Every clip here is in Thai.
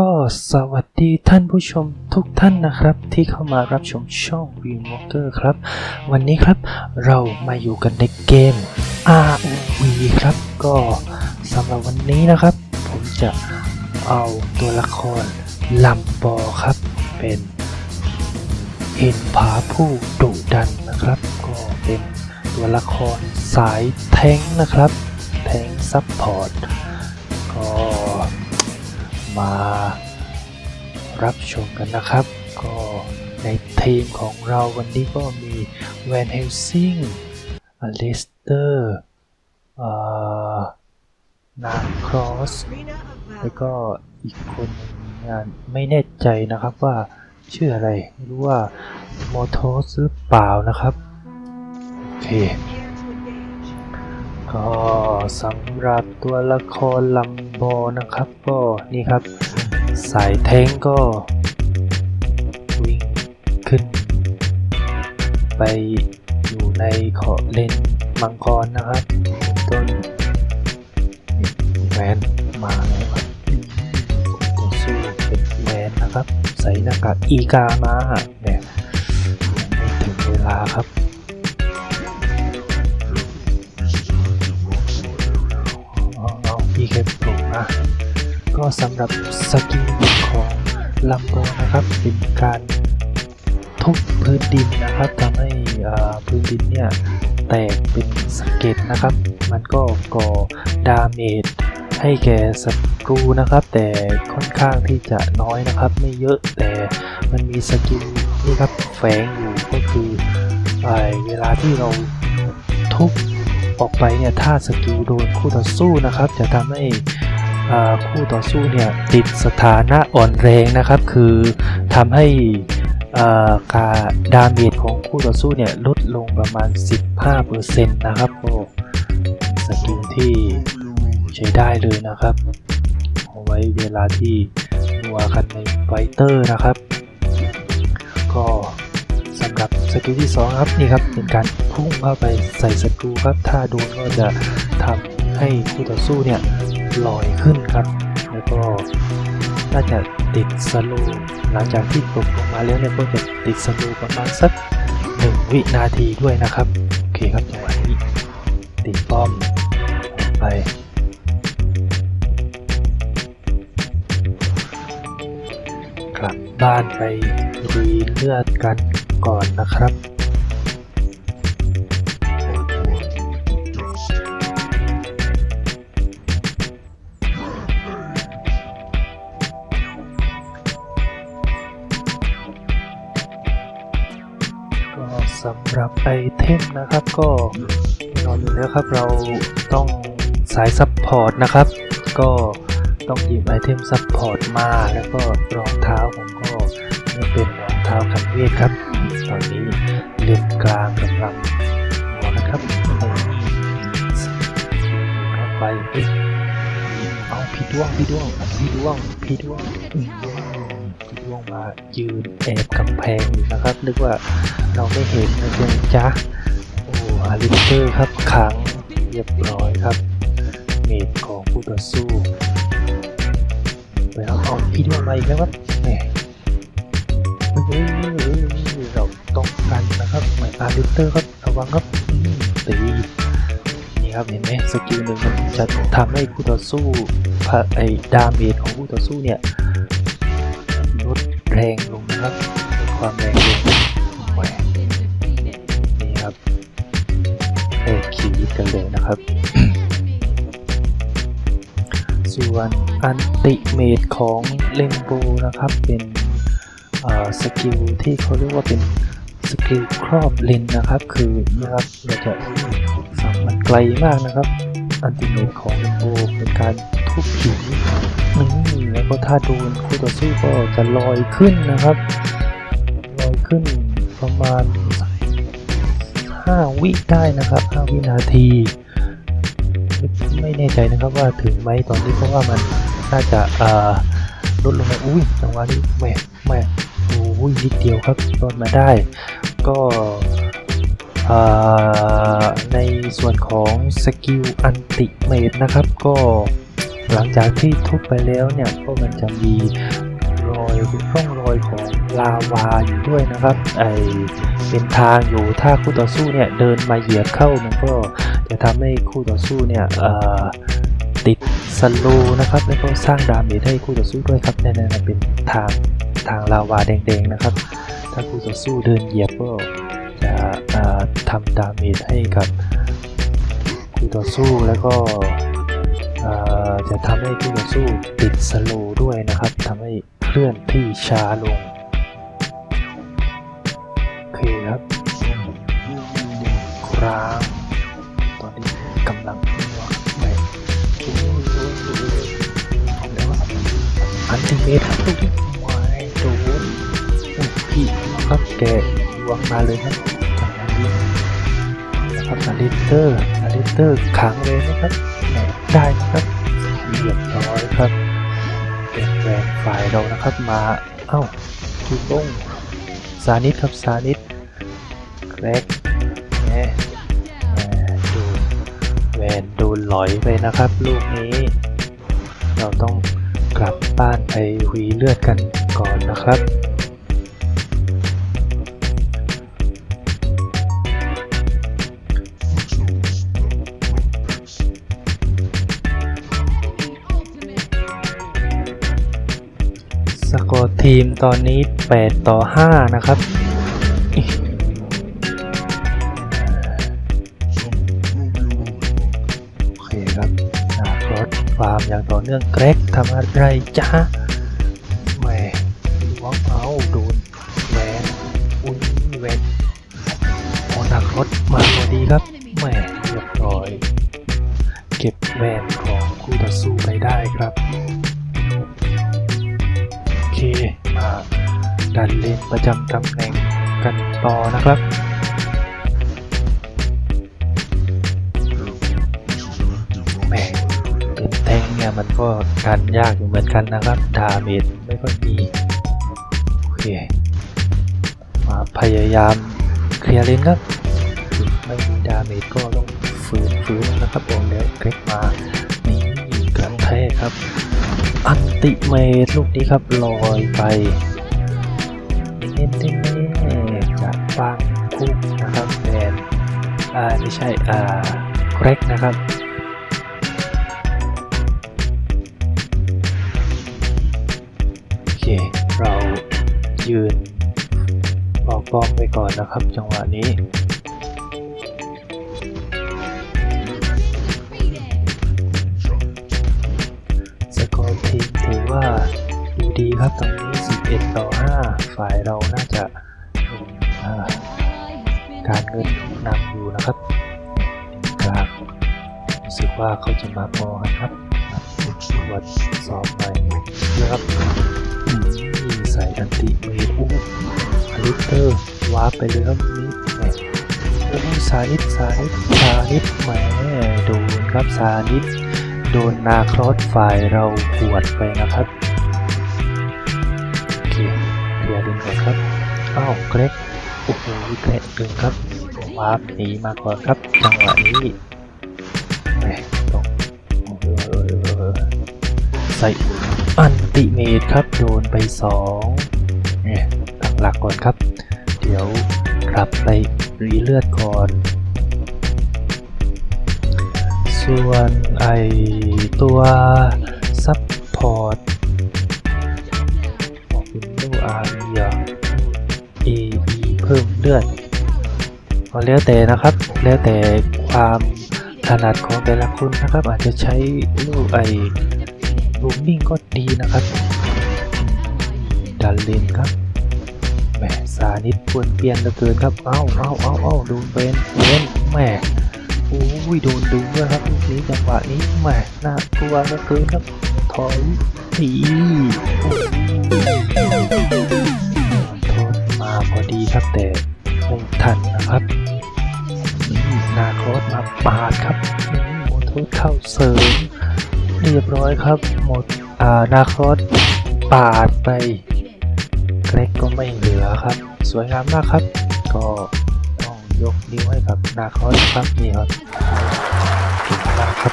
ก็สวัสดีท่านผู้ชมทุกท่านนะครับ ที่เข้ามารับชมช่อง w e w a l k e r ครับ วันนี้ครับเรามาอยู่กันในเกม ROV ครับ ก็สำหรับวันนี้นะครับ ผมจะเอาตัวละครลัมบอครับ เป็นเอ็นผาผู้ดุดันนะครับ ก็เป็นตัวละครสายแทงค์นะครับ แทงค์ซับพอร์ต มารับชมกันนะครับ ก็ในทีมของเราวันนี้ก็มีแวนเฮลซิงอลิสเตอร์นาครอส แล้วก็อีกคนหนึ่งงานไม่แน่ใจนะครับว่าชื่ออะไร ไม่รู้ว่าโมโทสหรือเปล่านะครับ โอเค ก็สำหรับตัวละครลัม โบนะครับก็นี่ครับ สายแท้งก็ วิ่งขึ้น ไปอยู่ในขอเลนมังกรนะครับต้นแวนมาแล้วครับต่อสู้เป็นแวนนะครับ ใส่หน้ากากอีกามา ก็สำหรับสกิลของลัมโบนะครับเป็นการทุบพื้นดินนะครับทำให้พื้นดินเนี่ยแตกเป็นสเก็ดนะครับ มันก็ก่อดาเมจให้แก่ศัตรูนะครับ แต่ค่อนข้างที่จะน้อยนะครับ ไม่เยอะแต่มันมีสกิลนี่ครับแฝงอยู่ก็คือไอเวลาที่เราทุบออกไปเนี่ยถ้าสกิลโดนคู่ต่อสู้นะครับ จะทำให้ คู่ต่อสู้เนี่ยติดสถานะอ่อนแรงนะครับ คือทำให้การดาเมจของคู่ต่อสู้เนี่ยลดลงประมาณ 15%นะครับก็สกิลที่ใช้ได้เลยนะครับเอาไว้เวลาที่นัวกันในไฟเตอร์นะครับ ก็สำหรับสกิลที่ 2 ครับนี่ครับเป็นการพุ่งเข้าไปใส่ศัตรูครับ ถ้าโดนก็จะทำให้คู่ต่อสู้เนี่ย ลอยขึ้นครับ แล้วก็น่าจะติดสโลหลังจากที่ตกลงมาแล้วเนี่ยก็จะติดสโลประมาณสักหนึ่งวินาทีด้วยนะครับ โอเคครับจังหวะนี้ติดป้อมไปกลับบ้านไปรีเลือดกันก่อนนะครับ ไอเทมนะครับก็นอนอยู่แล้วครับเราต้องสายซัพพอร์ตนะครับ ก็ต้องหยิบไอเทมซัพพอร์ตมาแล้วก็รองเท้าผมก็เป็นรองเท้าขันเวทครับ ตอนนี้เลนกลางกำลังหัวนะครับเข้าไปเอาพี่ด้วงพี่ด้วงพี่ด้วงพี่ด้วงอืมพี่ด้ วงมายืนแอบกำแพงอยู่นะครับนึกว่าเราไม่เห็นนะเพื่อนจ๊ะโอ้อาริเตอร์ครับขังเรียบร้อยครับเมดของผู้ต่อสู้ไปเอาเอาพี่ด้วงมาอีกแล้วครับแหมเฮ้ยเฮ้ยเฮ้ยเราต้องกันนะครับเหมือนอาริเตอร์ครับระวังครับอืมตีนี่ครับเห็นไหมสกิลหนึ่งมันจะทำให้ผู้ต่อสู้ไอ้ดาเมจของผู้ต่อสู้เนี่ย แรงลงนะครับลดความแรงลงแหมนี่ครับเอกขีดกันเลยนะครับ ส่วนอันติเมดของเลนโบนะครับเป็นสกิลที่เขาเรียกว่าเป็นสกิลครอบเลนนะครับ คือนะครับเราจะสับมันไกลมากนะครับ อันติเมดของเลนโบเป็นการ ทุบหินนี่แล้วก็ถ้าโดนคู่ต่อสู้ก็จะลอยขึ้นนะครับ ลอยขึ้นประมาณห้าวิได้นะครับห้าวินาที ไม่แน่ใจนะครับว่าถึงไหมตอนนี้เพราะว่ามันน่าจะลดลงมาอุ้ยจังหวะนี้แม่แม่โอ้ยนิดเดียวครับรอดมาได้ ก็ในส่วนของสกิลอันติเมดนะครับก็ หลังจากที่ทุบไปแล้วเนี่ยก็มันจะมีรอยร่องรอยของลาวาอยู่ด้วยนะครับไอเป็นทางอยู่ถ้าคู่ต่อสู้เนี่ยเดินมาเหยียบเข้ามันก็จะทำให้คู่ต่อสู้เนี่ยติดสโลนะครับแล้วก็สร้างดาเมจให้คู่ต่อสู้ด้วยครับนั่นเป็นทางทางลาวาแดงๆนะครับ ถ้าคู่ต่อสู้เดินเหยียบก็จะทำดาเมจให้กับคู่ต่อสู้แล้วก็ จะทำให้คู่ต่อสู้ติดสโลด้วยนะครับทำให้เคลื่อนที่ช้าลง โอเคครับครางตอนนี้กำลังวงไปอ้ยโอ้ยโอ้ยเอาแล้วครับอันติเมตครับลูกวายโดนพี่ครับแกวางมาเลยครับ นั้นดีนะครับอลิเตอร์อลิเตอร์ขังเลยนะครับ ได้นะครับเรียบร้อยครับเป็นแบรนฝ่ายเรานะครับมา เอ้าคุณต้งซานิดครับซานิดแกรกแหมแหมดูแวนโดนหลอยไปนะครับ ลูกนี้ เราต้องกลับบ้านไปหวีเลือดกันก่อนนะครับ ทีมตอนนี้ 8 ต่อ 5 นะครับ โอเคครับนารถฟาร์มอย่างต่อเนื่องเกรกทำอะไรจ้าแหมว้าวเอาโดนแหวนอุ้ยแหวนพอนักรถมาพอดีครับแหมเรียบร้อย เก็บแหวนของคู่ต่อสู้ไปได้ครับโอเค มาดันเลนประจำตำแหน่งกันต่อนะครับแหมเป็นแทงเนี่ยมันก็กันยากอยู่เหมือนกันนะครับดาเมจไม่ค่อยมีโอเคมาพยายามเคลียร์เลนครับ ไม่มีดาเมจก็ต้องฝืนฝืนนะครับผมเดี๋ยวเกรกมา ติเมตลูกนี้ครับลอยไปเน้นๆจากฟางคุกนะครับแมนอ่าไม่ใช่อ่าเกรกนะครับโอเคเรายืนบอกป้อมไปก่อนนะครับ จังหวะนี้ ครับตรงนี้ 11 ต่อ 5 ฝ่ายเราน่าจะการเงินนำอยู่นะครับกลางรู้สึกว่าเขาจะมาพอกันครับตรวจสอบไปนะครับใส่อันติเมทอู้อลิเตอร์วาร์ปไปเลยครับนี่แหมโอ้สานิดสานิดสานิดแหมโดนครับสานิดโดนนาครอสฝ่ายเราปวดไปนะครับ เคลียร์ดึงก่อนครับอ้าวเกรกโอ้โหเกรกดึงครับวาร์ปหนีมาก่อนครับจังหวะนี้แหมต้องโอ้โหใส่อันติเมตครับโดนไปสองเนี่ยตั้งหลักก่อนครับ เดี๋ยวกลับไปรีเลือดก่อน ส่วนไอตัว ก็แล้วแต่นะครับ แล้วแต่ความถนัดของแต่ละคนนะครับ อาจจะใช้ลูกไอ้ลูมมิ่งก็ดีนะครับ ดันเลนครับแหมสานิดควรเปลี่ยนเหลือเกินครับ เอ้าเอ้าเอ้าเอ้าดูเบนเบนแหมโอ้ยโดนดึงด้วยครับลูกนี้จังหวะนี้แหมน่ากลัวเหลือเกินครับถอยทีโอ้ยโทษมาพอดีครับแต่ไม่ทันนะ ครับนี่นาคอสมาปาดครับโมโทษเข้าเสริม เรียบร้อยครับ หมดอ่านาคอสปาดไปเกรกก็ไม่เหลือครับ สวยงามมากครับ ก็ต้องยกนิ้วให้กับนาคอสครับนี่ครับเก่งมากครับ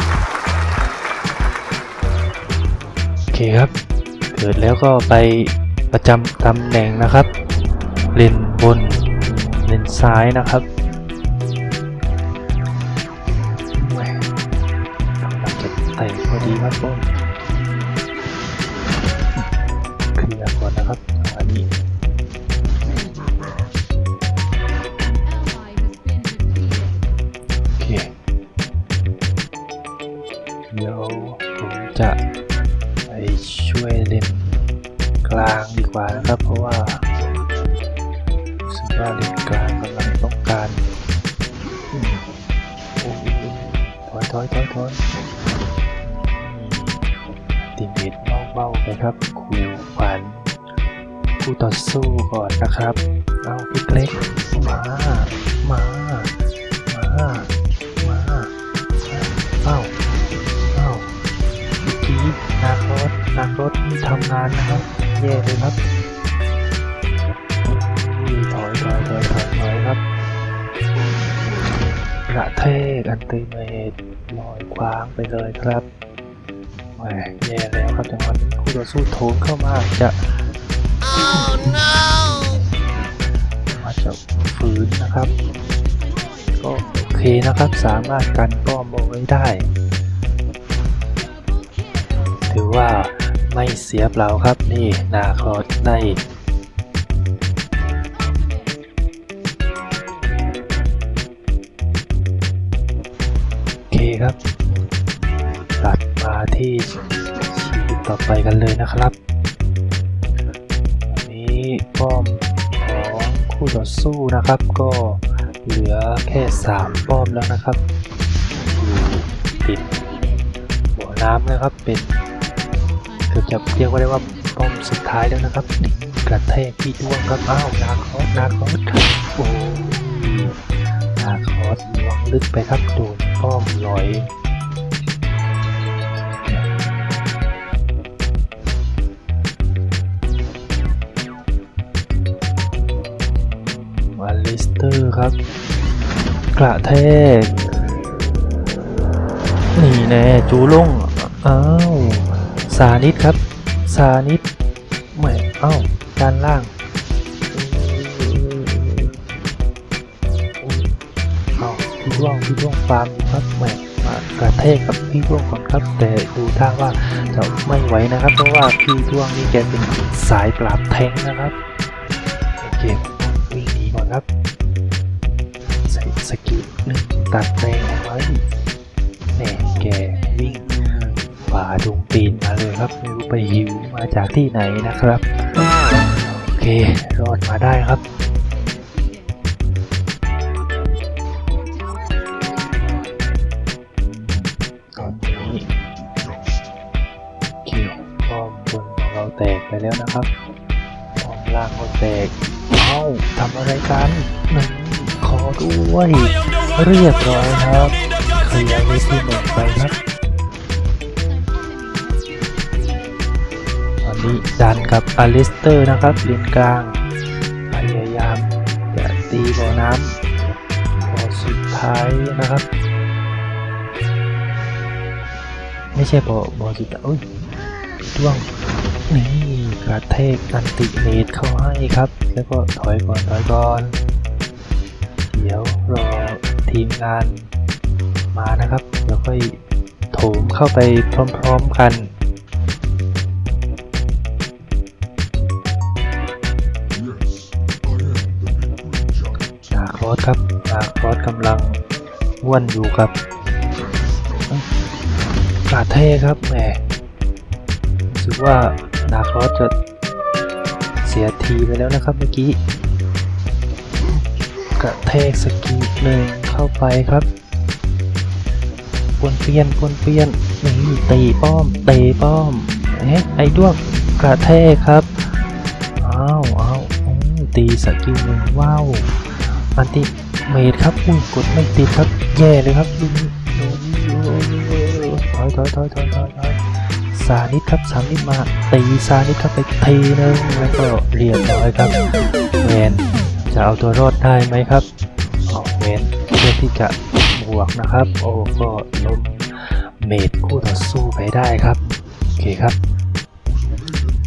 โอเคครับเกิดแล้วก็ไปประจำตำแหน่งนะครับ เลนบน เลนซ้ายนะครับแหมกำลังจะเตะพอดีครับผม กางกำลังต้องการอืมโอ้ยถอยถอยถอยถอยติเมตเบาๆไปครับขู่ขวัญผู้ต่อสู้ก่อนนะครับเอาพี่เล็กมามามามาเอ้าเอ้าเมื่อกี้นาครถนาครถทำงานนะครับแย่เลยครับ ระเทกอันติเมตลอยคว้างไปเลยครับแหมแย่แล้วครับจังหวะนี้คู่ต่อสู้โถมเข้ามาจะมาจะฝืนนะครับ ก็โอเคนะครับ สามารถกันป้อมเอาไว้ได้ ถือว่าไม่เสียเปล่าครับนี่นาคอสได้ ครับ ตัดมาที่ชีตต่อไปกันเลยนะครับนี้ป้อมของคู่ต่อสู้นะครับ ก็เหลือแค่ 3 ป้อมแล้วนะครับติดหัวน้ำนะครับเป็นเกือบจะเรียกว่าได้ว่าป้อมสุดท้ายแล้วนะครับกระแทกพี่ด้วงครับอ้าวนาคอสนาคอสโอ้ยนาคอสลวงลึกไปครับโดน ป้อมลอยมาลิสเตอร์ครับ กระแทก นี่แน่จูลงอ้าวสานิดครับ สานิดแหม่อ้าวด้านล่าง พี่ด้วงพี่ด้วงฟาร์มครับแหม่มากระแทกกับพี่ด้วงก่อนครับ แต่ดูท่าว่าจะไม่ไหวนะครับ เพราะว่าพี่ด้วงนี่แกเป็นสายปราบแทงนะครับโอเควิ่งหนีก่อนครับใส่สกิลหนึ่งตัดแรงเอาไว้แหมแกวิ่งฝ่าดงปีนมาเลยครับไม่รู้ไปหิวมาจากที่ไหนนะครับโอเครอดมาได้ครับ เราแตกไปแล้วนะครับป้อมล่างก็แตก เอ้าทำอะไรกันนั่นขอด้วย เรียบร้อยครับเคลียร์เวทีหนึ่งไปครับตอนนี้ดันกับอลิสเตอร์นะครับเลนกลาง พยายามจะตีบ่อน้ำบ่อสุดท้ายนะครับไม่ใช่บ่อบ่อสุดท้ายด้วง นี่กระเทกอันติเมตเข้าให้ครับ แล้วก็ถอยก่อนถอยก่อน เดี๋ยวรอทีมงานมานะครับ เดี๋ยวค่อยโถมเข้าไปพร้อมๆกันนาครอสครับนาครอสกำลังว่วนอยู่ครับกาเท่ครับแหมรู้สึกว่า นาคอสจะเสียทีไปแล้วนะครับเมื่อกี้ กระแทกสกีหนึ่งเข้าไปครับปวนเปียนปวนเปียนนี่ตีป้อมตีป้อมเอ๊ะไอ้ด้วงกระแทกครับอ้าวอ้าวอืมตีสกิลหนึ่งว้าวอันติเมดครับอุ้ยกดไม่ติดครับแย่เลยครับดูถอยถอยถอยถอยถอยถอยานิดครับซามนิดมาตีซานิดครับไปทีนึงแล้วก็เรียบร้อยครับแมนจะเอาตัวรอดได้ไหมครับออกเวนเพื่อที่จะบวกนะครับ โอ้ก็ล้มเมดคู่ต่อสู้ไปได้ครับโอเคครับ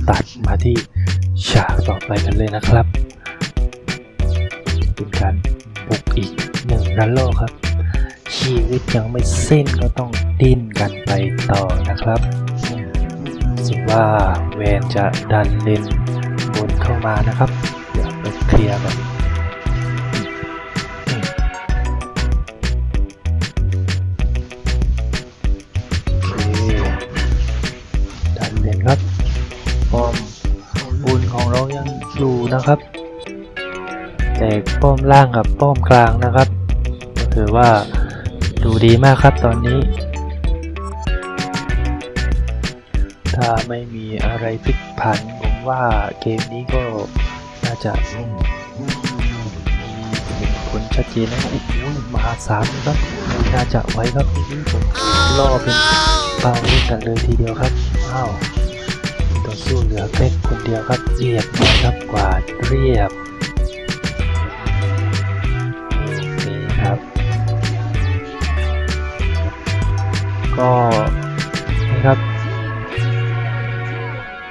ตัดมาที่ฉากต่อไปกันเลยนะครับเป็นการบุกอีกหนึ่งระลอกครับชีวิตยังไม่สิ้นก็ต้องดิ้นกันไปต่อนะครับ สึกว่าแวนจะดันเลนบนเข้ามานะครับ เดี๋ยวไปเคลียร์ก่อนดันเลนครับป้อมบุญของเรายังอยู่นะครับ แต่ป้อมล่างกับป้อมกลางนะครับ ก็ถือว่าดูดีมากครับตอนนี้ ไม่มีอะไรพลิกผันผมว่าเกมนี้ก็น่าจะมีเห็นผลชัดเจนนะโอ้โหมาศาลครับน่าจะไว้ครับนี่ผมล่อเป็นเป้าเล่นกันเลยทีเดียวครับอ้าวต่อสู้เหลือเป๊กคนเดียวครับเรียบครับกวาดเรียบนี่ครับ ก็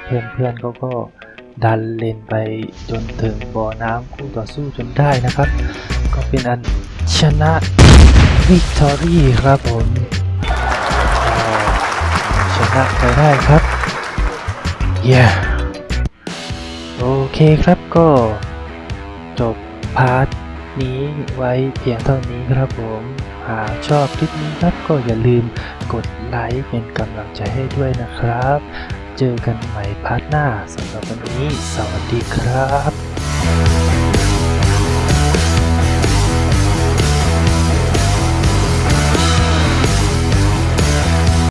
เพื่อนๆเขาก็ดันเลนไปจนถึงบ่อน้ำคู่ต่อสู้จนได้นะครับ ก็เป็นอันชนะวิกตอรี่ครับผมชนะไปได้ครับเย้โอเคครับก็จบพาร์ทนี้ไว้เพียงเท่านี้ครับผมหากชอบคลิปนี้ครับก็อย่าลืมกดไลค์เป็นกำลังใจให้ด้วยนะครับ เจอกันใหม่พาร์ทหน้าสำหรับวันนี้ สวัสดีครับ